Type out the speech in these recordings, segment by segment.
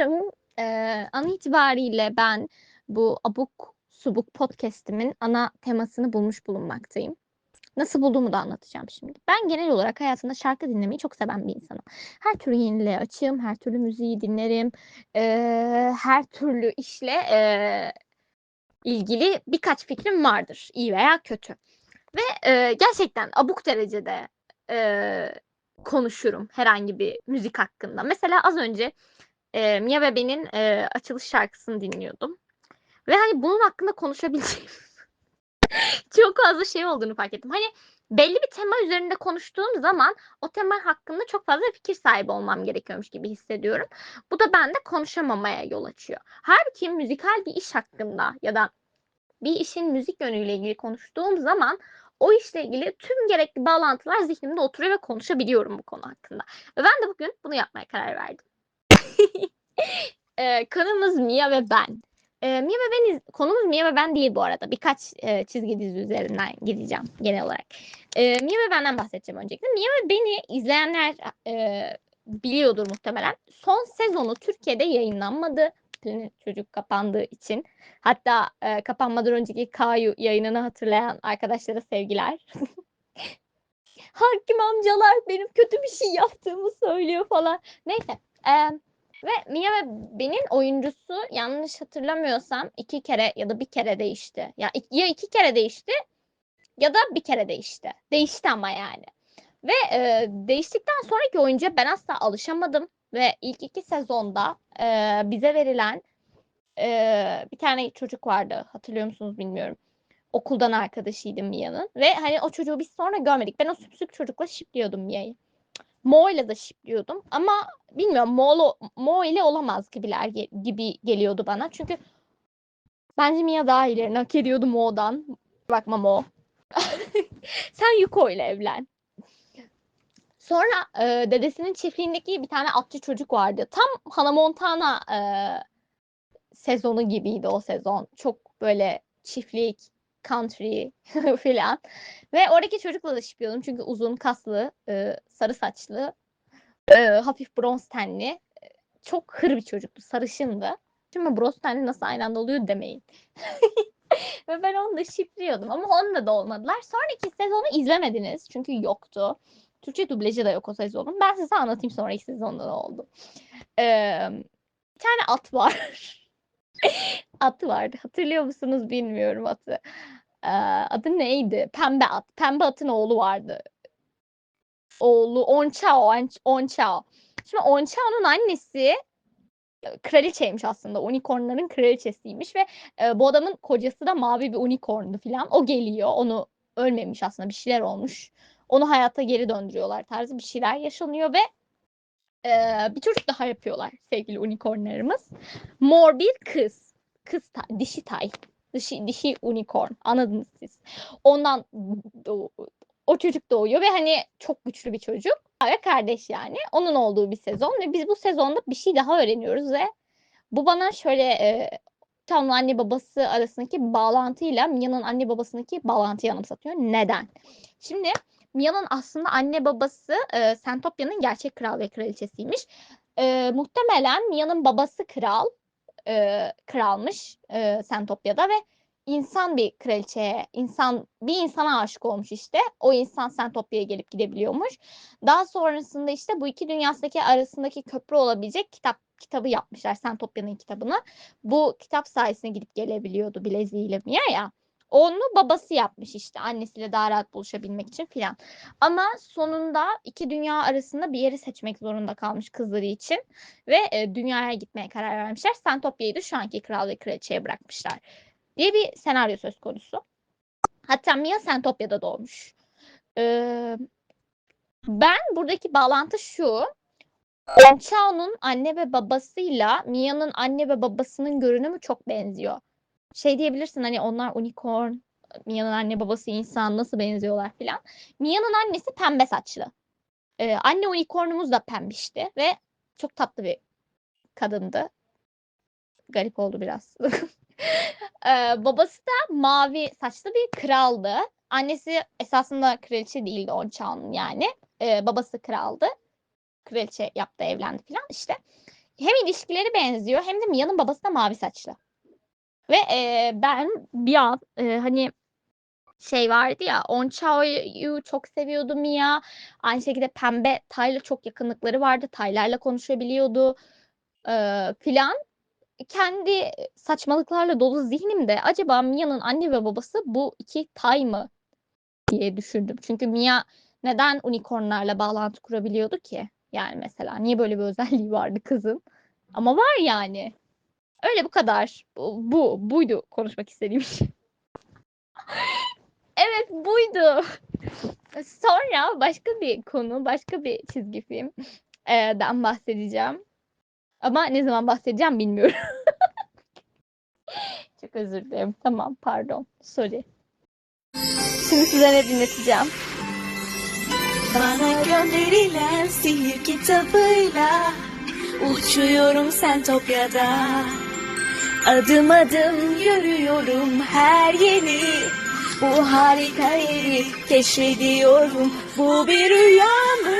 Sanırım e, an itibariyle ben bu abuk subuk podcast'imin ana temasını bulmuş bulunmaktayım. Nasıl bulduğumu da anlatacağım şimdi. Ben genel olarak hayatımda şarkı dinlemeyi çok seven bir insanım. Her türlü yeniliğe açığım, her türlü müziği dinlerim, e, her türlü işle e, ilgili birkaç fikrim vardır, iyi veya kötü. Ve e, gerçekten abuk derecede e, konuşurum herhangi bir müzik hakkında. Mesela az önce e, Mia ve e, açılış şarkısını dinliyordum. Ve hani bunun hakkında konuşabileceğim çok fazla şey olduğunu fark ettim. Hani belli bir tema üzerinde konuştuğum zaman o tema hakkında çok fazla fikir sahibi olmam gerekiyormuş gibi hissediyorum. Bu da bende konuşamamaya yol açıyor. Halbuki müzikal bir iş hakkında ya da bir işin müzik yönüyle ilgili konuştuğum zaman o işle ilgili tüm gerekli bağlantılar zihnimde oturuyor ve konuşabiliyorum bu konu hakkında. Ve ben de bugün bunu yapmaya karar verdim. ee, konumuz Mia ve ben. Ee, Mia ve ben konumuz Mia ve ben değil bu arada. Birkaç e, çizgi dizi üzerinden gideceğim genel olarak. Ee, Mia ve benden bahsedeceğim öncelikle. Mia ve beni izleyenler e, biliyordur muhtemelen. Son sezonu Türkiye'de yayınlanmadı. Çocuk kapandığı için. Hatta e, kapanmadan önceki Kayu yayınını hatırlayan arkadaşlara sevgiler. Hakim amcalar benim kötü bir şey yaptığımı söylüyor falan. Neyse. E, ve Mia ve Ben'in oyuncusu yanlış hatırlamıyorsam iki kere ya da bir kere değişti. Ya, ya iki kere değişti ya da bir kere değişti. Değişti ama yani. Ve e, değiştikten sonraki oyuncuya ben asla alışamadım. Ve ilk iki sezonda e, bize verilen e, bir tane çocuk vardı. Hatırlıyor musunuz bilmiyorum. Okuldan arkadaşıydım Mia'nın. Ve hani o çocuğu biz sonra görmedik. Ben o süpsük çocukla şipliyordum Mia'yı. Mo ile de şipliyordum. Ama bilmiyorum Mo, Mo ile olamaz gibiler gibi geliyordu bana. Çünkü bence Mia daha ilerini hak ediyordu Mo'dan. Bakma Mo. Sen Yuko ile evlen. Sonra e, dedesinin çiftliğindeki bir tane atçı çocuk vardı. Tam Hannah Montana e, sezonu gibiydi o sezon. Çok böyle çiftlik, country filan. Ve oradaki çocukla da şipiyordum. Çünkü uzun, kaslı, e, sarı saçlı, e, hafif bronz tenli. Çok hır bir çocuktu. Sarışındı. Şimdi bronz tenli nasıl aynı anda oluyor demeyin. Ve ben onu da şipliyordum ama onunla da olmadılar. Sonraki sezonu izlemediniz. Çünkü yoktu. Türkçe dublajı da yok o sezonun. Ben size anlatayım sonraki sezonda ne oldu. Ee, bir tane at var. atı vardı. Hatırlıyor musunuz bilmiyorum atı. Ee, adı neydi? Pembe at. Pembe atın oğlu vardı. Oğlu Onçao. Onçao. Şimdi Onçao'nun annesi kraliçeymiş aslında. Unicornların kraliçesiymiş ve e, bu adamın kocası da mavi bir unicorndu falan. O geliyor. Onu ölmemiş aslında bir şeyler olmuş. Onu hayata geri döndürüyorlar tarzı bir şeyler yaşanıyor ve e, bir çocuk daha yapıyorlar sevgili unicornlarımız. Mor bir kız. Kız ta, dişi tay. Dişi, dişi unicorn. Anladınız siz. Ondan o, o çocuk doğuyor ve hani çok güçlü bir çocuk. Ve kardeş yani. Onun olduğu bir sezon ve biz bu sezonda bir şey daha öğreniyoruz ve bu bana şöyle e, Tam'la anne babası arasındaki bağlantıyla Mia'nın anne babasındaki bağlantıyı anımsatıyor. Neden? Şimdi Mia'nın aslında anne babası e, Sentopya'nın gerçek kral ve kraliçesiymiş. E, muhtemelen Mia'nın babası kral, e, kralmış e, Sentopya'da ve insan bir kraliçeye, insan bir insana aşık olmuş işte. O insan Sentopya'ya gelip gidebiliyormuş. Daha sonrasında işte bu iki dünyasındaki arasındaki köprü olabilecek kitap kitabı yapmışlar Sentopya'nın kitabını. Bu kitap sayesinde gidip gelebiliyordu bileziğiyle Mia ya. Onu babası yapmış işte annesiyle daha rahat buluşabilmek için filan. Ama sonunda iki dünya arasında bir yeri seçmek zorunda kalmış kızları için ve e, dünyaya gitmeye karar vermişler. Santopya'yı da şu anki kral ve kraliçeye bırakmışlar diye bir senaryo söz konusu. Hatta Mia Santopya'da doğmuş. Ee, ben buradaki bağlantı şu. Onchao'nun anne ve babasıyla Mia'nın anne ve babasının görünümü çok benziyor şey diyebilirsin hani onlar unicorn, Mia'nın anne babası insan nasıl benziyorlar filan. Mia'nın annesi pembe saçlı. Ee, anne unicornumuz da pembişti ve çok tatlı bir kadındı. Garip oldu biraz. ee, babası da mavi saçlı bir kraldı. Annesi esasında kraliçe değildi Onçan'ın yani. Ee, babası kraldı. Kraliçe yaptı evlendi filan işte. hem ilişkileri benziyor hem de Mia'nın babası da mavi saçlı. Ve e, ben bir an e, hani şey vardı ya Onchao'yu çok seviyordu Mia. Aynı şekilde Pembe Tay'la çok yakınlıkları vardı. Taylarla konuşabiliyordu e, filan. Kendi saçmalıklarla dolu zihnimde acaba Mia'nın anne ve babası bu iki Tay mı diye düşündüm. Çünkü Mia neden unicornlarla bağlantı kurabiliyordu ki? Yani mesela niye böyle bir özelliği vardı kızın? Ama var yani. Öyle bu kadar. Bu, bu buydu konuşmak istediğim şey. evet buydu. Sonra başka bir konu, başka bir çizgi film e, bahsedeceğim. Ama ne zaman bahsedeceğim bilmiyorum. Çok özür dilerim. Tamam pardon. Sorry. Şimdi size ne dinleteceğim? Bana gönderilen sihir kitabıyla Uçuyorum Sentopya'da Adım adım yürüyorum her yeri Bu harika yeri keşfediyorum Bu bir rüya mı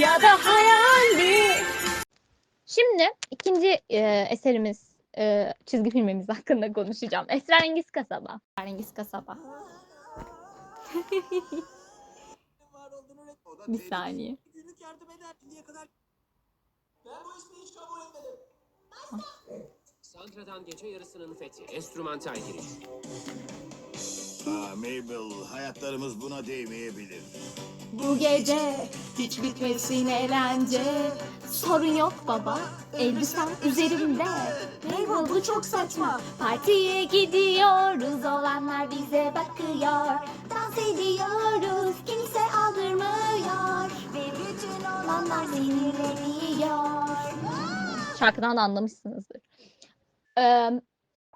ya da hayal mi? Şimdi ikinci e, eserimiz, e, çizgi filmimiz hakkında konuşacağım. Esrarengiz Kasaba. Esrarengiz Kasaba. Bir saniye. Günlük yardım eder şimdiye kadar. Ben bu ismi hiç kabul etmedim. Sandra'dan gece yarısının fethi. Enstrümantal giriş. Aa, Mabel, hayatlarımız buna değmeyebilir. Bu gece hiç bitmesin eğlence Sorun yok baba elbisem üzerimde Mabel bu çok saçma Partiye gidiyoruz olanlar bize bakıyor Dans ediyoruz kimse aldırmıyor Ve bütün olanlar sinirleniyor Şarkıdan da anlamışsınızdır. Ee,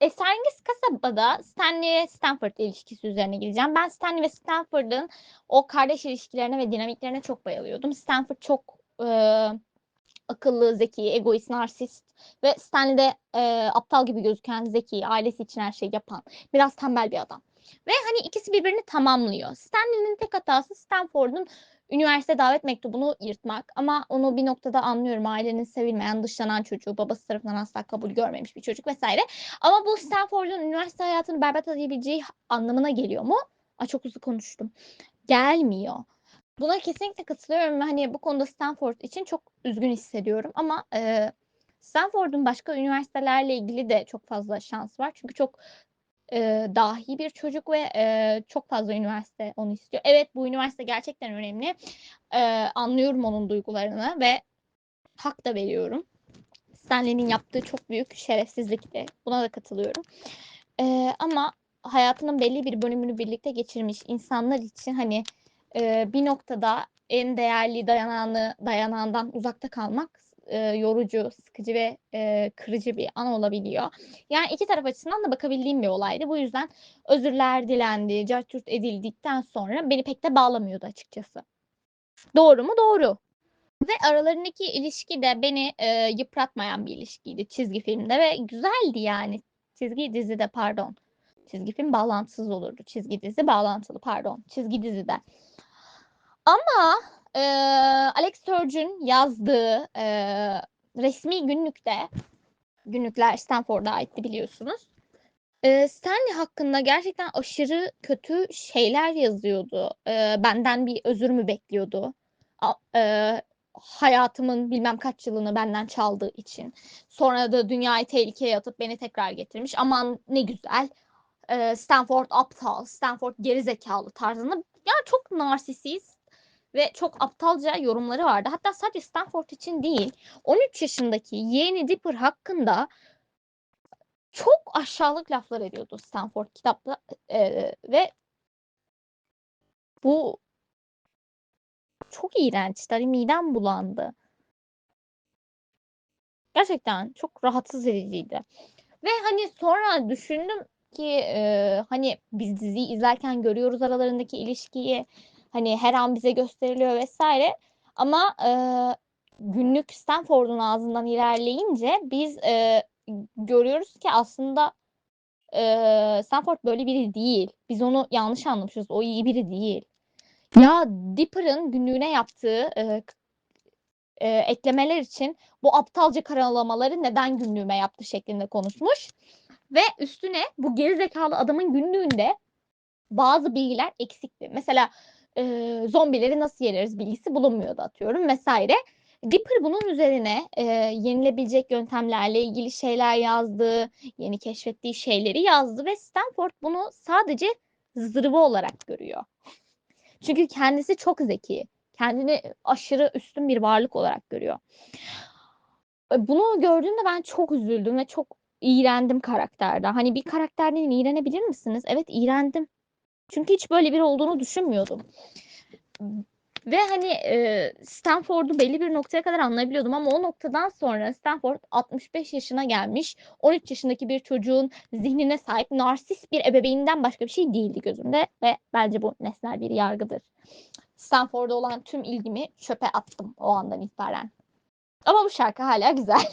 Esrarengiz Kasaba'da Stanley Stanford ilişkisi üzerine gideceğim. Ben Stanley ve Stanford'ın o kardeş ilişkilerine ve dinamiklerine çok bayılıyordum. Stanford çok e, akıllı, zeki, egoist, narsist ve Stanley de e, aptal gibi gözüken, zeki, ailesi için her şeyi yapan, biraz tembel bir adam. Ve hani ikisi birbirini tamamlıyor. Stanley'nin tek hatası Stanford'un üniversite davet mektubunu yırtmak. Ama onu bir noktada anlıyorum. Ailenin sevilmeyen, dışlanan çocuğu, babası tarafından asla kabul görmemiş bir çocuk vesaire. Ama bu Stanford'un üniversite hayatını berbat edebileceği anlamına geliyor mu? Aa, çok hızlı konuştum. Gelmiyor. Buna kesinlikle katılıyorum hani bu konuda Stanford için çok üzgün hissediyorum. Ama e, Stanford'un başka üniversitelerle ilgili de çok fazla şans var. Çünkü çok e, dahi bir çocuk ve e, çok fazla üniversite onu istiyor. Evet bu üniversite gerçekten önemli. E, anlıyorum onun duygularını ve hak da veriyorum. Stanley'nin yaptığı çok büyük şerefsizlikti. Buna da katılıyorum. E, ama hayatının belli bir bölümünü birlikte geçirmiş insanlar için hani e, bir noktada en değerli dayanağını dayanağından uzakta kalmak e, yorucu, sıkıcı ve e, kırıcı bir an olabiliyor. Yani iki taraf açısından da bakabildiğim bir olaydı. Bu yüzden özürler dilendi, cartürt edildikten sonra beni pek de bağlamıyordu açıkçası. Doğru mu? Doğru. Ve aralarındaki ilişki de beni e, yıpratmayan bir ilişkiydi çizgi filmde ve güzeldi yani. Çizgi dizide pardon. Çizgi film bağlantısız olurdu. Çizgi dizi bağlantılı pardon. Çizgi dizide. Ama e, Alex Sturgeon yazdığı e, resmi günlükte günlükler Stanford'a aitti biliyorsunuz. E, Stanley hakkında gerçekten aşırı kötü şeyler yazıyordu. E, benden bir özür mü bekliyordu? A, e, hayatımın bilmem kaç yılını benden çaldığı için. Sonra da dünyayı tehlikeye atıp beni tekrar getirmiş. Aman ne güzel. E, Stanford aptal, Stanford gerizekalı tarzında. Yani çok narsisist ve çok aptalca yorumları vardı. Hatta sadece Stanford için değil, 13 yaşındaki yeğeni Dipper hakkında çok aşağılık laflar ediyordu Stanford kitapta Eee, ve bu çok iğrençti. Hani midem bulandı. Gerçekten çok rahatsız ediciydi. Ve hani sonra düşündüm ki eee, hani biz diziyi izlerken görüyoruz aralarındaki ilişkiyi. Hani her an bize gösteriliyor vesaire. Ama eee, günlük Stanford'un ağzından ilerleyince biz eee, görüyoruz ki aslında eee, Stanford böyle biri değil. Biz onu yanlış anlamışız. O iyi biri değil. Ya Dipper'ın günlüğüne yaptığı eee, e, eklemeler için bu aptalca karalamaları neden günlüğüme yaptı şeklinde konuşmuş. Ve üstüne bu gerizekalı adamın günlüğünde bazı bilgiler eksikti. Mesela e, zombileri nasıl yeneriz bilgisi bulunmuyordu atıyorum vesaire. Dipper bunun üzerine e, yenilebilecek yöntemlerle ilgili şeyler yazdı, yeni keşfettiği şeyleri yazdı ve Stanford bunu sadece zırvı olarak görüyor. Çünkü kendisi çok zeki, kendini aşırı üstün bir varlık olarak görüyor. E, Bunu gördüğümde ben çok üzüldüm ve çok iğrendim karakterden. Hani bir karakterden iğrenebilir misiniz? Evet iğrendim. Çünkü hiç böyle biri olduğunu düşünmüyordum. Ve hani e, Stanford'u belli bir noktaya kadar anlayabiliyordum ama o noktadan sonra Stanford 65 yaşına gelmiş, 13 yaşındaki bir çocuğun zihnine sahip narsist bir ebeveyninden başka bir şey değildi gözümde ve bence bu nesnel bir yargıdır. Stanford'a olan tüm ilgimi çöpe attım o andan itibaren. Ama bu şarkı hala güzel.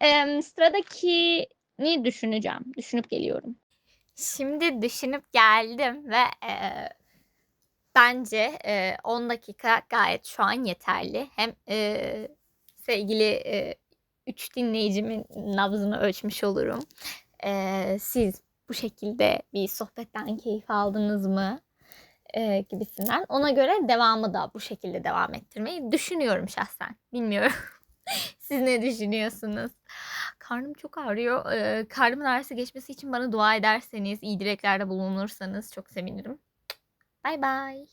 Em, sıradakini düşüneceğim. Düşünüp geliyorum. Şimdi düşünüp geldim ve e, bence e, 10 dakika gayet şu an yeterli. Hem e, sevgili e, 3 dinleyicimin nabzını ölçmüş olurum. E, siz bu şekilde bir sohbetten keyif aldınız mı? E, gibisinden. Ona göre devamı da bu şekilde devam ettirmeyi düşünüyorum şahsen. Bilmiyorum. Siz ne düşünüyorsunuz? Karnım çok ağrıyor. Ee, karnımın ağrısı geçmesi için bana dua ederseniz, iyi dileklerde bulunursanız çok sevinirim. Bay bay.